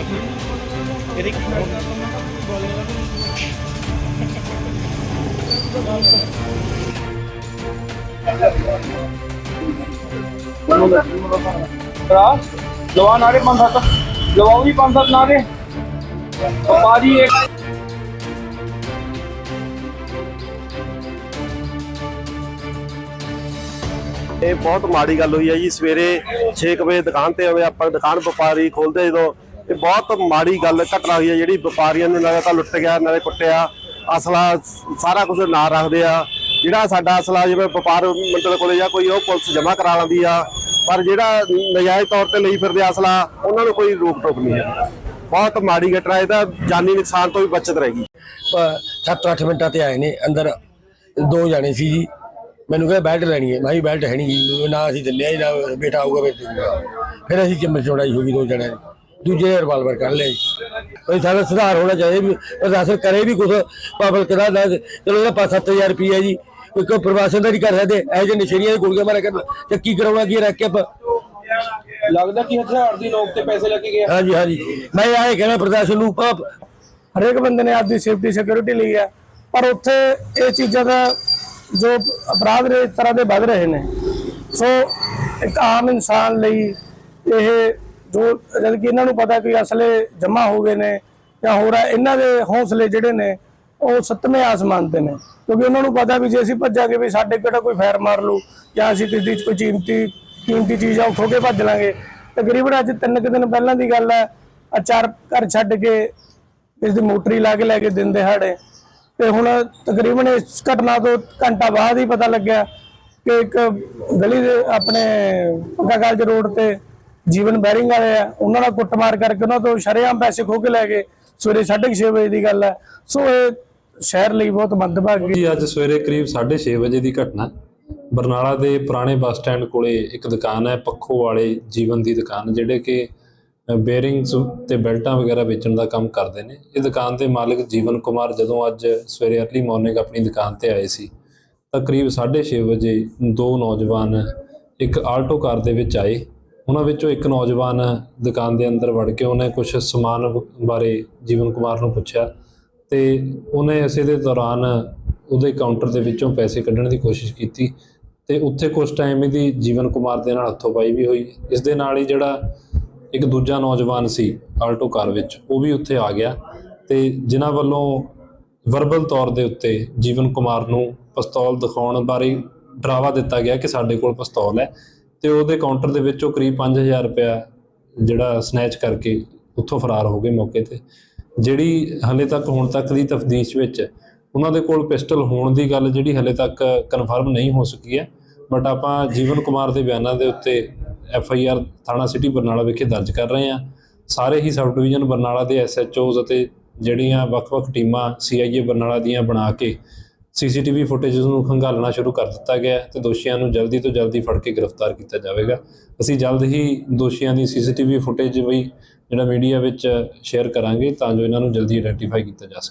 ਇਹਦੇ ਇਹ ਬਹੁਤ ਮਾੜੀ ਗੱਲ ਹੋਈ ਹੈ ਜੀ। ਸਵੇਰੇ 6 ਵਜੇ ਦੁਕਾਨ ਤੇ ਆਵੇ ਆਪਾਂ, ਦੁਕਾਨ ਵਪਾਰੀ ਖੋਲਦੇ ਜਦੋਂ ਇਹ ਬਹੁਤ ਮਾੜੀ ਗੱਲ ਘਟਨਾ ਹੋਈ ਹੈ ਜਿਹੜੀ ਵਪਾਰੀਆਂ ਨੂੰ ਨਾਲੇ ਤਾਂ ਲੁੱਟ ਗਿਆ, ਨਾਲੇ ਕੁੱਟਿਆ, ਅਸਲਾ ਸਾਰਾ ਕੁਝ ਨਾ ਰੱਖਦੇ ਆ। ਜਿਹੜਾ ਸਾਡਾ ਅਸਲਾ ਜਿਵੇਂ ਵਪਾਰ ਮੰਡਲ ਕੋਲੇ ਜਾਂ ਕੋਈ ਉਹ ਪੁਲਿਸ ਜਮ੍ਹਾਂ ਕਰਾ ਲੈਂਦੀ ਆ, ਪਰ ਜਿਹੜਾ ਨਜਾਇਜ਼ ਤੌਰ ਤੇ ਲਈ ਫਿਰਦੇ ਅਸਲਾ, ਉਹਨਾਂ ਨੂੰ ਕੋਈ ਰੋਕ ਟੋਕ ਨਹੀਂ ਹੈ। ਬਹੁਤ ਮਾੜੀ ਘਟਨਾ, ਇਹ ਤਾਂ ਜਾਨੀ ਨੁਕਸਾਨ ਤੋਂ ਵੀ ਬਚਤ ਰਹੇਗੀ 7-8 ਮਿੰਟਾਂ ਤੇ ਆਏ ਨੇ, ਅੰਦਰ ਦੋ ਜਾਣੇ ਸੀ ਜੀ। ਮੈਨੂੰ ਕਹਿੰਦਾ ਬੈਲਟ ਲੈਣੀ ਹੈ, ਮੈਂ ਵੀ ਬੈਲਟ ਹੈ ਨਹੀਂ ਜੀ, ਨਾ ਅਸੀਂ ਦਿੰਦੇ ਆ ਨਾ ਬੇਟਾ ਆਊਗਾ, ਬੇਟੇ ਫਿਰ ਅਸੀਂ ਚਮਚ ਚੌੜਾਈ ਹੋ ਗਈ ਦੋ ਜਣਿਆਂ ਦੀ। ਦੂਜੇ ਰਿਵਾਲਵਰ ਕੱਢ ਲਿਆ ਜੀ ਕੋਈ ਸਾਡਾ ਸੁਧਾਰ ਹੋਣਾ ਚਾਹੀਦਾ ਵੀ ਪ੍ਰਸ਼ਾਸਨ ਕਰੇ ਵੀ ਕੁਝ ਪਬਲਿਕ ਦਾ ਨਾ ਚਲੋ ਇਹਦਾ 5-7000 ਰੁਪਏ ਜੀ। ਕੋਈ ਪ੍ਰਵਾਸਨ ਦਾ ਨਹੀਂ ਕਰ ਸਕਦੇ। ਇਹ ਜਿਹੇ ਨਸ਼ੇੜੀਆਂ ਦੇ ਗੁਰਗੇ ਮਾਰੇ ਕਰਨ। ਤੇ ਕੀ ਕਰਾਉਣਾ ਕੀ ਰੱਖ ਕੇ ਆਪਾਂ? ਲੱਗਦਾ ਕਿ ਹਥਿਆਰ ਦੀ ਨੋਕ ਤੇ ਪੈਸੇ ਲੈ ਕੇ ਗਿਆ ਹਾਂਜੀ ਹਾਂਜੀ। ਮੈਂ ਇਹ ਕਹਿਣਾ ਪ੍ਰਸ਼ਾਸਨ ਨੂੰ ਆਪ ਹਰੇਕ ਬੰਦੇ ਨੇ ਆਪਦੀ ਸੇਫਟੀ ਸਿਕਿਉਰਿਟੀ ਲਈ ਹੈ ਪਰ ਉੱਥੇ ਇਹ ਚੀਜ਼ਾਂ ਦਾ ਜੋ ਅਪਰਾਧ ਨੇ ਇਸ ਤਰ੍ਹਾਂ ਦੇ ਵੱਧ ਰਹੇ ਨੇ। ਸੋ ਇੱਕ ਆਮ ਇਨਸਾਨ ਲਈ ਇਹ ਜੋ ਜਦ ਕਿ ਇਹਨਾਂ ਨੂੰ ਪਤਾ ਕਿ ਅਸਲੇ ਜਮ੍ਹਾਂ ਹੋ ਗਏ ਨੇ ਜਾਂ ਹੋਰ ਰਿਹਾ ਇਹਨਾਂ ਦੇ ਹੌਸਲੇ ਜਿਹੜੇ ਨੇ, ਉਹ ਸੱਤਵੇਂ ਆਸਮਾਨ ਤੇ ਨੇ। ਕਿਉਂਕਿ ਉਹਨਾਂ ਨੂੰ ਪਤਾ ਵੀ ਜੇ ਅਸੀਂ ਭੱਜਾਂਗੇ ਵੀ ਸਾਡੇ ਕਿਹੜਾ ਕੋਈ ਫੈਰ ਮਾਰ ਲੂ ਜਾਂ ਅਸੀਂ ਕਿਸੇ ਦੀ ਕੋਈ ਕੀਮਤੀ ਕੀਮਤੀ ਚੀਜ਼ ਆ ਉਠੋ ਕੇ ਭੱਜ ਲਾਂਗੇ। ਤਕਰੀਬਨ ਅੱਜ ਤਿੰਨ ਕੁ ਦਿਨ ਪਹਿਲਾਂ ਦੀ ਗੱਲ ਹੈ ਆ ਚਾਰ ਘਰ ਛੱਡ ਕੇ ਇਸ ਦੀ ਮੋਟਰੀ ਲਾ ਕੇ ਲੈ ਕੇ ਦਿਨ ਦਿਹਾੜੇ। ਤੇ ਹੁਣ ਤਕਰੀਬਨ ਇਸ ਘਟਨਾ ਤੋਂ ਘੰਟਾ ਬਾਅਦ ਹੀ ਪਤਾ ਲੱਗਿਆ ਕਿ ਇੱਕ ਗਲੀ ਦੇ ਆਪਣੇ ਪੱਕਾ ਕਾਲਜ ਰੋਡ ਤੇ ਜੀਵਨ ਬੈਰਿੰਗ ਵਾਲੇ ਆ, ਉਹਨਾਂ ਨਾਲ ਕੁੱਟਮਾਰ ਕਰਕੇ ਉਹਨਾਂ ਤੋਂ ਸ਼ਰੇਆਮ ਪੈਸੇ ਖੋਹ ਕੇ ਲੈ ਗਏ ਸਵੇਰੇ 6:30 ਵਜੇ ਦੀ ਗੱਲ ਹੈ। ਸੋ ਇਹ ਸ਼ਹਿਰ ਲਈ ਬਹੁਤ ਮੰਦਭਾਗੀ ਜੀ, ਅੱਜ ਸਵੇਰੇ ਕਰੀਬ 6:30 ਵਜੇ ਦੀ ਘਟਨਾ ਬਰਨਾਲਾ ਦੇ ਪੁਰਾਣੇ ਬੱਸ ਸਟੈਂਡ ਕੋਲੇ ਇੱਕ ਦੁਕਾਨ ਹੈ, ਪੱਖੋ ਵਾਲੇ ਜੀਵਨ ਦੀ ਦੁਕਾਨ, ਜਿਹੜੇ ਕਿ ਬੇਅਰਿੰਗਸ ਤੇ ਬੈਲਟਾਂ ਵਗੈਰਾ ਵੇਚਣ ਦਾ ਕੰਮ ਕਰਦੇ ਨੇ। ਇਹ ਦੁਕਾਨ ਦੇ ਮਾਲਕ ਜੀਵਨ ਕੁਮਾਰ ਜਦੋਂ ਅੱਜ ਸਵੇਰੇ ਅਰਲੀ ਮਾਰਨਿੰਗ ਆਪਣੀ ਦੁਕਾਨ ਤੇ ਆਏ ਸੀ, ਤਾਂ ਕਰੀਬ 6:30 ਵਜੇ ਦੋ ਨੌਜਵਾਨ ਇੱਕ ਆਲਟੋ ਕਾਰ ਦੇ ਵਿੱਚ ਆਏ। ਉਹਨਾਂ ਵਿੱਚੋਂ ਇੱਕ ਨੌਜਵਾਨ ਦੁਕਾਨ ਦੇ ਅੰਦਰ ਵੜ ਕੇ ਉਹਨੇ ਕੁਝ ਸਮਾਨ ਬਾਰੇ ਜੀਵਨ ਕੁਮਾਰ ਨੂੰ ਪੁੱਛਿਆ ਤੇ ਉਹਨੇ ਇਸੇ ਦੇ ਦੌਰਾਨ ਉਹਦੇ ਕਾਊਂਟਰ ਦੇ ਵਿੱਚੋਂ ਪੈਸੇ ਕੱਢਣ ਦੀ ਕੋਸ਼ਿਸ਼ ਕੀਤੀ ਤੇ ਉੱਥੇ ਕੁਝ ਟਾਈਮ ਇਹਦੀ ਜੀਵਨ ਕੁਮਾਰ ਦੇ ਨਾਲ ਹੱਥੋਂਬਾਈ ਵੀ ਹੋਈ। ਇਸ ਦੇ ਨਾਲ ਹੀ ਜਿਹੜਾ ਇੱਕ ਦੂਜਾ ਨੌਜਵਾਨ ਸੀ ਆਲਟੋ ਕਾਰ ਵਿੱਚ, ਉਹ ਵੀ ਉੱਥੇ ਆ ਗਿਆ ਤੇ ਜਿਨ੍ਹਾਂ ਵੱਲੋਂ ਵਰਬਲ ਤੌਰ ਦੇ ਉੱਤੇ ਜੀਵਨ ਕੁਮਾਰ ਨੂੰ ਪਿਸਤੌਲ ਦਿਖਾਉਣ ਬਾਰੇ ਡਰਾਵਾ ਦਿੱਤਾ ਗਿਆ ਕਿ ਸਾਡੇ ਕੋਲ ਪਿਸਤੌਲ ਹੈ। ਤੇ ਉਹਦੇ ਕਾਊਂਟਰ ਦੇ ਵਿੱਚੋਂ ਕਰੀਬ 5000 ਰੁਪਇਆ ਜਿਹੜਾ ਸਨੈਚ ਕਰਕੇ ਉੱਥੋਂ ਫਰਾਰ ਹੋ ਗਏ ਮੌਕੇ ਤੇ। ਜਿਹੜੀ ਹਲੇ ਤੱਕ ਹੁਣ ਤੱਕ ਦੀ ਤਫਦੀਸ਼ ਵਿੱਚ ਉਹਨਾਂ ਦੇ ਕੋਲ ਪਿਸਟਲ ਹੋਣ ਦੀ ਗੱਲ ਜਿਹੜੀ ਹਲੇ ਤੱਕ ਕਨਫਰਮ ਨਹੀਂ ਹੋ ਸਕੀ ਹੈ ਬਟ ਆਪਾਂ ਜੀਵਨ ਕੁਮਾਰ ਦੇ ਬਿਆਨਾਂ ਦੇ ਉੱਤੇ ਐਫ ਆਈ ਆਰ ਥਾਣਾ ਸਿਟੀ ਬਰਨਾਲਾ ਵਿਖੇ ਦਰਜ ਕਰ ਰਹੇ ਹਾਂ। ਸਾਰੇ ਹੀ ਸਬ ਡਿਵੀਜ਼ਨ ਬਰਨਾਲਾ ਦੇ ਐਸ ਐਚ ਓਜ਼ ਅਤੇ ਜਿਹੜੀਆਂ ਵੱਖ-ਵੱਖ ਟੀਮਾਂ ਸੀ ਆਈ ਏ ਬਰਨਾਲਾ ਦੀਆਂ ਬਣਾ ਕੇ ਸੀਸੀਟੀਵੀ ਫੁਟੇਜ ਨੂੰ ਖੰਗਾਲਣਾ ਸ਼ੁਰੂ ਕਰ ਦਿੱਤਾ ਗਿਆ ਹੈ ਤੇ ਦੋਸ਼ੀਆਂ ਨੂੰ ਜਲਦੀ ਤੋਂ ਜਲਦੀ ਫੜ ਕੇ ਗ੍ਰਿਫਤਾਰ ਕੀਤਾ ਜਾਵੇਗਾ। ਅਸੀਂ ਜਲਦ ਹੀ ਦੋਸ਼ੀਆਂ ਦੀ ਸੀਸੀਟੀਵੀ ਫੁਟੇਜ ਵੀ ਜਿਹੜਾ ਮੀਡੀਆ ਵਿੱਚ ਸ਼ੇਅਰ ਕਰਾਂਗੇ ਤਾਂ ਜੋ ਇਹਨਾਂ ਨੂੰ ਜਲਦੀ ਆਇਡੈਂਟੀਫਾਈ ਕੀਤਾ ਜਾ ਸਕੇ।